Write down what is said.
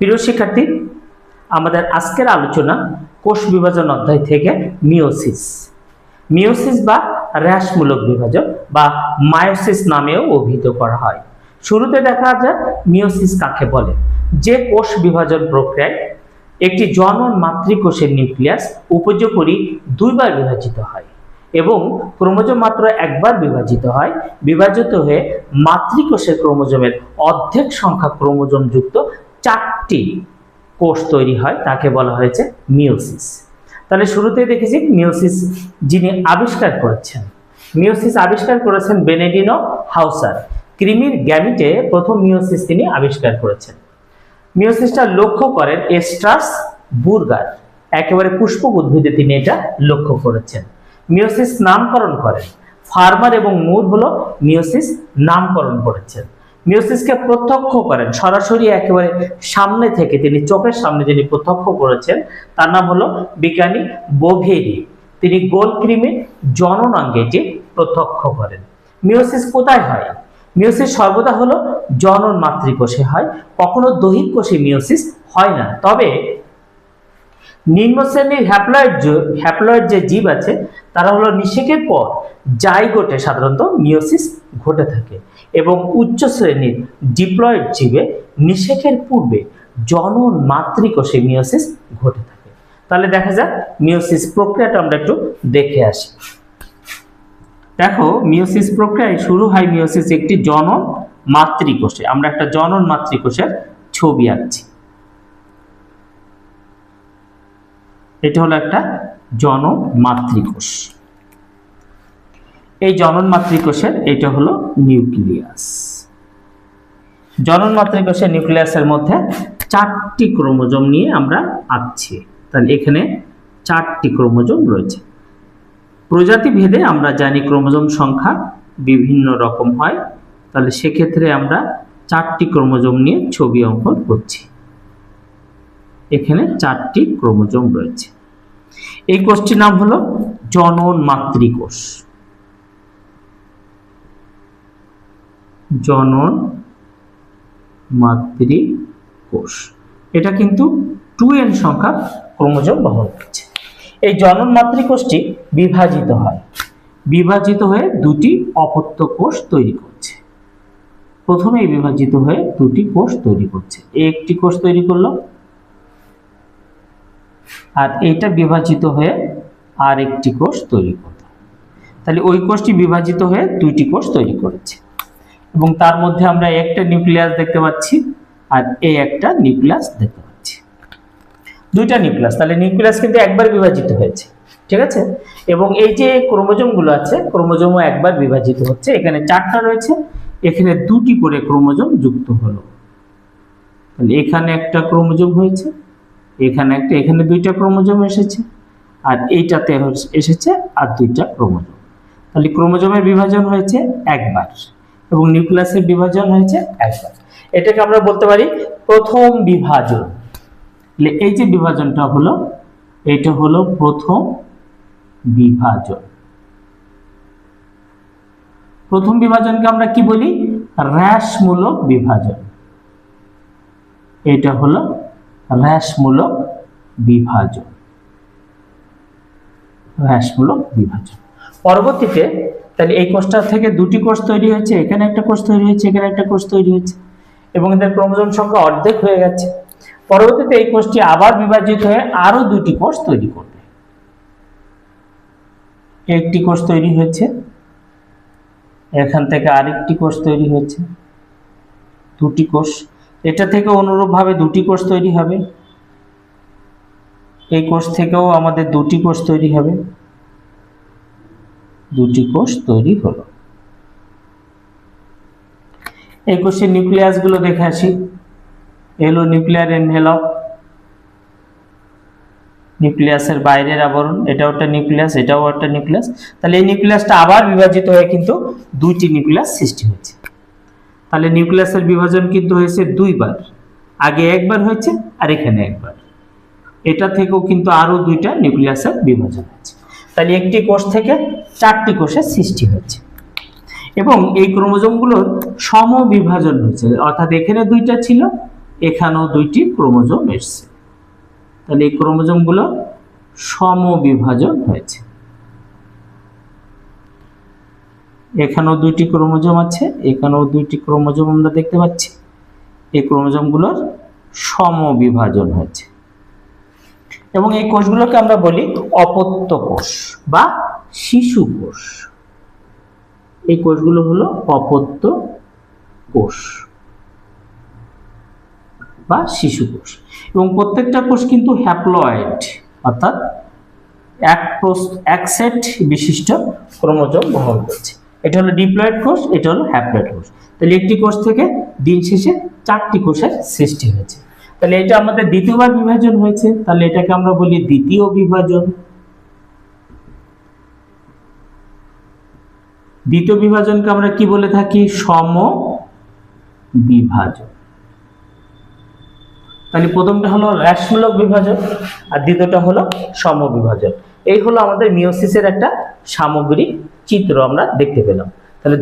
প্রিয় শিক্ষার্থী, আমাদের আজকের আলোচনা কোষ বিভাজন অধ্যায় থেকে মিওসিস মিওসিস বা হ্রাসমূলক বিভাজন বা মায়োসিস নামেও অভিহিত করা হয়। শুরুতে দেখা যাক মিওসিস কাকে বলে। যে কোষ বিভাজন প্রক্রিয়ায় একটি জনন মাতৃকোষের নিউক্লিয়াস উপযোগী দুইবার বিভাজিত হয় এবং ক্রোমোজোম মাত্র একবার বিভাজিত হয়, বিভাজিত হয়ে মাতৃকোষের ক্রোমোজোমের অর্ধেক সংখ্যা ক্রোমোজোম যুক্ত চারটি কোষ তৈরি হয়, তাকে বলা হয়েছে মিওসিস তাহলে শুরুতেই দেখেছি মিওসিস যিনি আবিষ্কার করেছেন। মিওসিস আবিষ্কার করেছেন বেনেডিনো হাউসার। কৃমির গ্যামিটে প্রথম মিওসিস তিনি আবিষ্কার করেছেন। মিওসিসটা লক্ষ্য করেন এস্ট্রাস বুর্গার। একেবারে পুষ্পক উদ্ভিদে তিনি এটা লক্ষ্য করেছেন। মিওসিস নামকরণ করেন। ফার্মার এবং মুর হলো মিওসিস নামকরণ করেছেন। মিওসিসকে প্রত্যক্ষ করেন। সরাসরি একেবারে সামনে থেকে তিনি চোখের সামনে যিনি প্রত্যক্ষ করেছেন, তার নাম হলো বিজ্ঞানী বোভেরি। তিনি গোল কৃমির জননাঙ্গে এটি প্রত্যক্ষ করেন। মিওসিস কোথায় হয়? মিওসিস সর্বদা হলো জনন মাতৃকোষে হয়। কখনো দৈহিক কোষে মিওসিস হয় না। তবে নিম্ন শ্রেণির হ্যাপ্লয়েড হ্যাপ্লয়েড যে জীব আছে, তারা হলো নিষেকের পর জাইগোটে সাধারণত মিওসিস ঘটে থাকে। এবং উচ্চ শ্রেণির ডিপ্লয়েড জীবে নিষেকের পূর্বে জনন মাতৃকোষে মিওসিস ঘটে থাকে। তাহলে দেখা যাক মিওসিস প্রক্রিয়াটা আমরা একটু দেখে আসি। দেখো, মিওসিস প্রক্রিয়ায় শুরু হয় মিওসিস একটি জনন মাতৃকোষে আমরা একটা জনন মাতৃকোষের ছবি আঁকছি। এটা হলো একটা জনন মাতৃকোষ এই জনন মাতৃকোষের এটা হলো নিউক্লিয়াস। জনন মাতৃকোষের নিউক্লিয়াসের মধ্যে চারটি ক্রোমোজোম নিয়ে আমরা আঁকছি তাহলে এখানে চারটি ক্রোমোজোম রয়েছে। প্রজাতি ভেদে আমরা জানি ক্রোমোজোম সংখ্যা বিভিন্ন রকম হয়। তাহলে সেক্ষেত্রে আমরা চারটি ক্রোমোজোম নিয়ে ছবি অঙ্কন করছি। এখানে চারটি ক্রোমোজোম রয়েছে। এই কোষটির নাম হলো জনন মাতৃকোষ। জনন মাতৃকোষ। এটা কিন্তু টু এন সংখ্যা ক্রোমোজোম বহন করছে। এই জনন মাতৃকোষটি বিভাজিত হয়। বিভাজিত হয়ে দুটি অপত্য কোষ তৈরি করছে। প্রথমেই বিভাজিত হয়ে দুটি কোষ তৈরি করছে। একটি কোষ তৈরি করল। আর এটা বিভাজিত হয়ে আর একটি কোষ তৈরি করল। তাহলে ওই কোষটি বিভাজিত হয়ে দুইটি কোষ তৈরি করেছে। এবং তার মধ্যে আমরা একটা নিউক্লিয়াস দেখতে পাচ্ছি আর এই একটা নিউক্লিয়াস দেখতে পাচ্ছি। দুইটা নিউক্লিয়াস, তাহলে নিউক্লিয়াস কিন্তু একবার বিভাজিত হয়েছে, ঠিক আছে? এবং এই যে ক্রোমোজোমগুলো আছে, ক্রোমোজোমও একবার বিভাজিত হচ্ছে, এখানে চারটা রয়েছে, এখানে দুটি করে ক্রোমোজোম যুক্ত হলো। তাহলে এখানে একটা ক্রোমোজোম হয়েছে, এখানে একটা, এখানে দুইটা ক্রোমোজোম এসেছে, আর এইটাতে এসেছে আর দুইটা ক্রোমোজোম। তাহলে ক্রোমোজোমের বিভাজন হয়েছে একবার। এবং নিউক্লিয়াসের বিভাজন হয়েছে একবার। এটাকে আমরা বলতে পারি প্রথম বিভাজন। এই যে বিভাজনটা হলো, এটা হলো প্রথম বিভাজন। প্রথম বিভাজনকে আমরা কি বলি? হ্রাসমূলক বিভাজন। এটা হলো হ্রাসমূলক বিভাজন। হ্রাসমূলক বিভাজন। পরবর্তীতে তাহলে এই কোষটা থেকে দুটি কোষ তৈরি হয়েছে, এখানে একটা কোষ তৈরি হয়েছে, এখানে একটা কোষ তৈরি হয়েছে। এবং এদের ক্রোমোজোম সংখ্যা অর্ধেক হয়ে গেছে। পরবর্তীতে এই কোষটি আবার বিভাজিত হয়ে আরও দুটি কোষ তৈরি করবে। একটি কোষ তৈরি হয়েছে, এখান থেকে আরেকটি কোষ তৈরি হয়েছে, দুটি কোষ এটা থেকে অনুরূপভাবে দুটি কোষ তৈরি হবে। এই কোষ থেকেও আমাদের দুটি কোষ তৈরি হবে। দুটি কোষ তৈরি হলো। এই কোষের নিউক্লিয়াসগুলো দেখে আসি। এলো নিউক্লিয়ার এনভেলপ নিউক্লিয়াসের বাইরের আবরণ, এটাও একটা নিউক্লিয়াস, এটাও একটা নিউক্লিয়াস। তাহলে এই নিউক্লিয়াসটা আবার বিভাজিত হয়ে কিন্তু দুইটি নিউক্লিয়াস সৃষ্টি হয়েছে। তাহলে নিউক্লিয়াসের বিভাজন কিন্তু হয়েছে দুইবার। আগে একবার হয়েছে, আর এখানে একবার। এটা থেকেও কিন্তু আরও দুইটা নিউক্লিয়াসের বিভাজন হয়েছে। তাহলে একটি কোষ থেকে চারটি কোষের সৃষ্টি হয়েছে এবং এই ক্রোমোজোমগুলোর সমবিভাজন হয়েছে অর্থাৎ এখানে দুইটা ছিল, এখানেও দুইটি ক্রোমোজোম এসছে। তাহলে এই ক্রোমোজোমগুলো সমবিভাজন হয়েছে। এখানেও দুইটি ক্রোমোজোম আছে, এখানেও দুইটি ক্রোমোজোম আমরা দেখতে পাচ্ছি। এই ক্রোমোজোমগুলোর সমবিভাজন হয়েছে। এবং এই কোষগুলোকে আমরা বলি অপত্য কোষ বা শিশু কোষ। এই কোষগুলো হলো অপত্য কোষ বা শিশু কোষ। এবং প্রত্যেকটা কোষ কিন্তু হ্যাপ্লয়েড, অর্থাৎ এক এক সেট বিশিষ্ট ক্রোমোজোম বহন করছে। এটা হলো ডিপ্লয়েড কোষ, এটা হলো হ্যাপ্লয়েড কোষ। তাহলে একটি কোষ থেকে দিন শেষে চারটি কোষের সৃষ্টি হয়েছে। তাহলে এটা আমাদের দ্বিতীয়বার বিভাজন হয়েছে, তাহলে এটাকে আমরা বলি দ্বিতীয় বিভাজন। দ্বিতীয় বিভাজনকে আমরা কি বলে থাকি? সম বিভাজন তাহলে প্রথমটা হলো হ্রাসমূলক বিভাজন আর দ্বিতীয়টা হলো সমবিভাজন। এই হলো আমাদের মিওসিসের একটা সামগ্রিক চিত্র আমরা দেখতে পেলাম। তাহলে